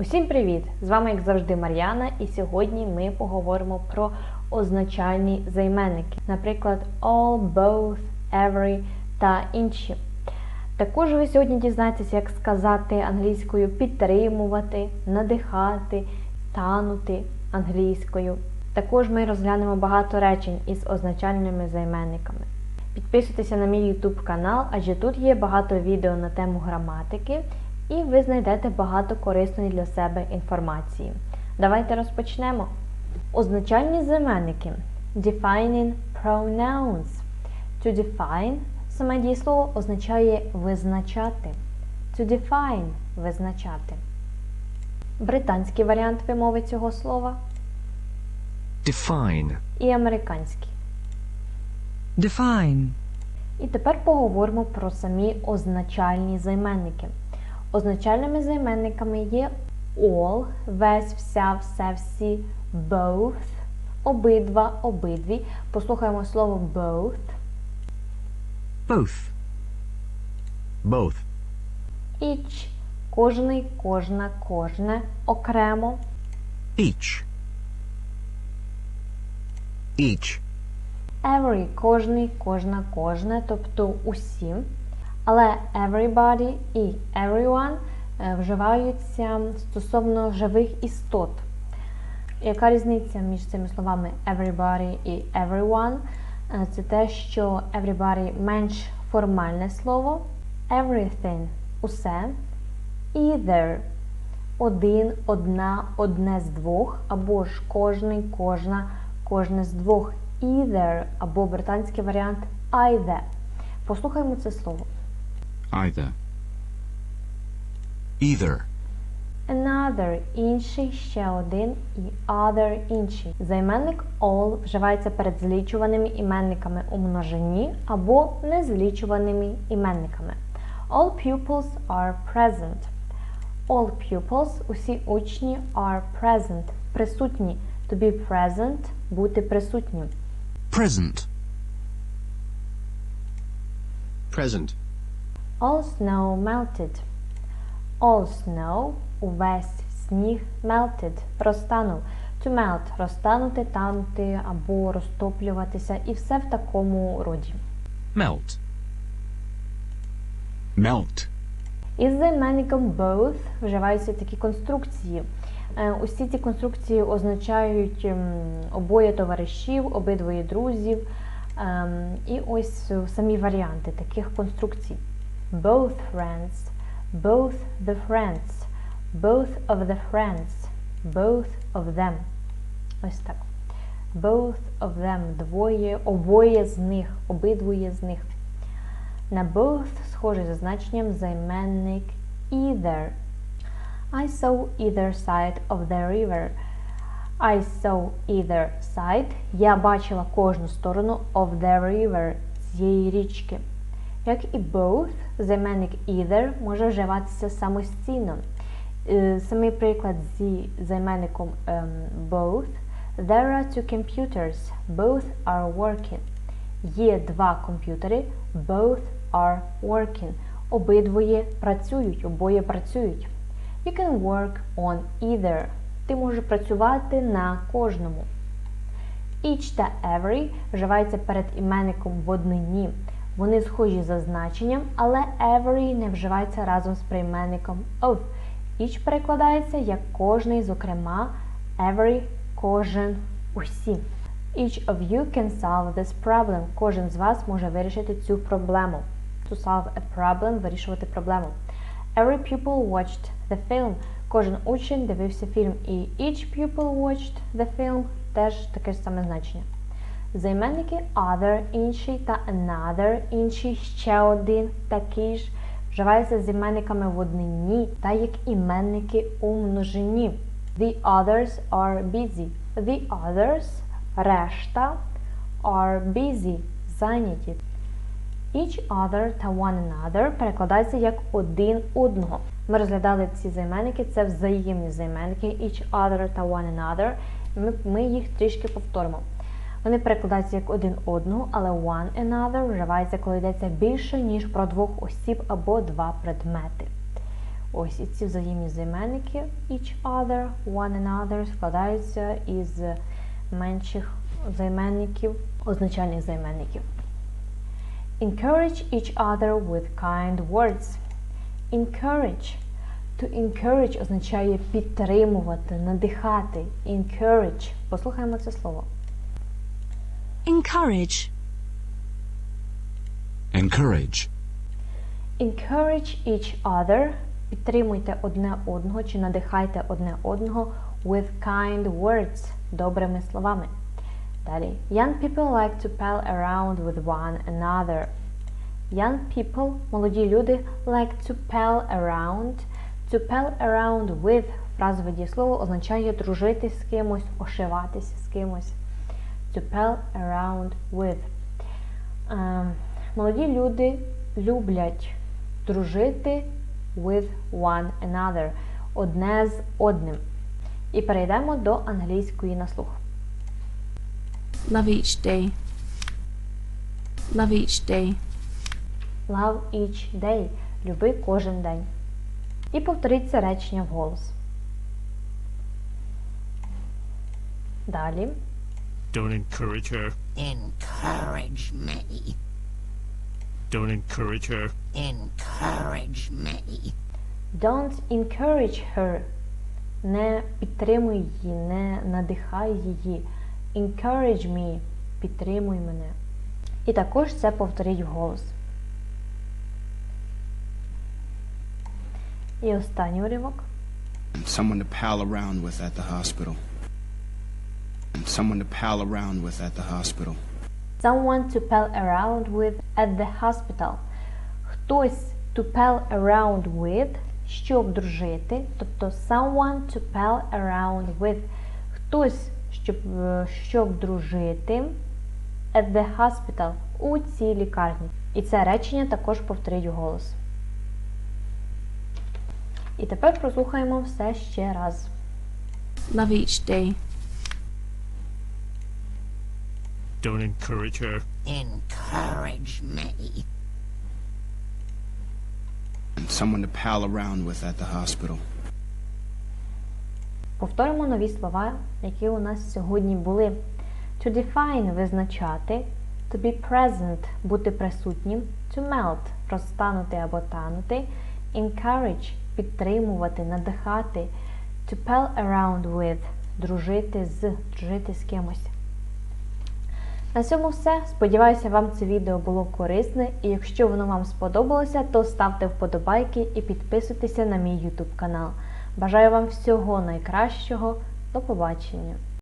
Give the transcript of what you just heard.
Усім привіт! З вами, як завжди, Мар'яна, і сьогодні ми поговоримо про означальні займенники, наприклад, all, both, every та інші. Також ви сьогодні дізнаєтесь, як сказати англійською підтримувати, надихати, танути англійською. Також ми розглянемо багато речень із означальними займенниками. Підписуйтеся на мій YouTube канал, адже тут є багато відео на тему граматики, і ви знайдете багато корисної для себе інформації. Давайте розпочнемо. Означальні займенники. Defining pronouns. To define саме дієслово означає визначати. To define визначати. Британський варіант вимови цього слова Define. і американський. Define. І тепер поговоримо про самі означальні займенники. Означальними займенниками є all, весь, вся, все, всі, both, обидва, обидві. Послухаємо слово both, Both. Both. each, кожний, кожна, кожне, окремо, Each. Each. every, кожний, кожна, кожне, тобто усі. Але everybody і everyone е, вживаються стосовно живих істот. Яка різниця між цими словами everybody і everyone? Е, Це те, що everybody менш формальне слово, everything усе, either один, одна, одне з двох, або ж кожний, кожна, кожне з двох, either, або британський варіант either. Послухаймо це слово. Either. Either. Another – інший, ще один і other – інший. Займенник all вживається перед злічуваними іменниками у множині або незлічуваними іменниками. All pupils are present. All pupils – усі учні are present – присутні. To be present – бути присутнім. Present. Present. All snow melted. All snow – увесь сніг melted – розтанув. To melt – розтанути, танути або розтоплюватися і все в такому роді. Melt. Melt. Із займенником both вживаються такі конструкції. Е, Усі ці конструкції означають ем, обоє товаришів, обидвоє друзів. Ем, І ось е, самі варіанти таких конструкцій. Both friends, both the friends, both of the friends, both of them. Ось так. Both of them двоє, обоє з них, обидвоє з них. На both схожий за значенням займенник either. I saw either side of the river. I saw either side. Я бачила кожну сторону of the river цієї річки. Як і both, займенник either може вживатися самостійно. Е, Самий приклад зі займенником ем, both. There are two computers. Both are working. Є два комп'ютери. Both are working. Обидвоє працюють, обоє працюють. You can work on either. Ти можеш працювати на кожному. Each та every вживаються перед іменником в однині. Вони схожі за значенням, але every не вживається разом з прийменником of. Each перекладається як кожний, зокрема, every кожен, усі. Each of you can solve this problem. Кожен з вас може вирішити цю проблему. To solve a problem – вирішувати проблему. Every pupil watched the film. Кожен учень дивився фільм. І each pupil watched the film теж таке ж саме значення. Займенники other – інший та another – інший, ще один, такий ж вживаються з іменниками в однині та як іменники у множині. The others are busy. The others – решта are busy – зайняті. Each other та one another перекладається як один одного. Ми розглядали ці займенники, це взаємні займенники each other та one another. Ми їх трішки повторимо. Вони перекладаються як один одного, але one another вживається, коли йдеться більше, ніж про двох осіб або два предмети. Ось і ці взаємні займенники each other, one another складаються із менших займенників, означальних займенників. Encourage each other with kind words. Encourage. To encourage означає підтримувати, надихати. Encourage. Послухаємо це слово. Encourage, Encourage. Encourage each other. Підтримуйте одне одного чи надихайте одне одного with kind words. Добрими словами. Далі. Young people like to pal around with one another. Young people, молоді люди, like to pal around. To pal around with фразове дієслово означає дружити з кимось, ошиватися з кимось. To pal around with. Ем, молоді люди люблять дружити with one another. Одне з одним. І перейдемо до англійської на слух. love each day, love each day, Love each day. Люби кожен день. І повторіть це речення вголос. Далі. Don't encourage her. Encourage me. Don't encourage her. Encourage me. Don't encourage her. Не підтримуй її, не надихай її. Encourage me. Підтримуй мене. І також це повторіть вголос. І останній уривок. and someone to pal around with at the hospital. And someone to pal around with at the hospital. Someone to pal around with at the hospital. Хтось to pal around with, щоб дружити. Тобто someone to pal around with. Хтось, щоб, е, щоб дружити at the hospital у цій лікарні. І це речення також повторіть голос. І тепер прослухаємо все ще раз. love each day, Don't encourage her. Encourage me. Someone to pal around with at the hospital. Повторимо нові слова, які у нас сьогодні були. To define – визначати, to be present – бути присутнім, to melt – розтанути або танути, encourage – підтримувати, надихати, to pal around with – дружити з, дружити з кимось. На цьому все. Сподіваюся, вам це відео було корисне, і якщо воно вам сподобалося, то ставте вподобайки і підписуйтеся на мій YouTube канал. Бажаю вам всього найкращого. До побачення!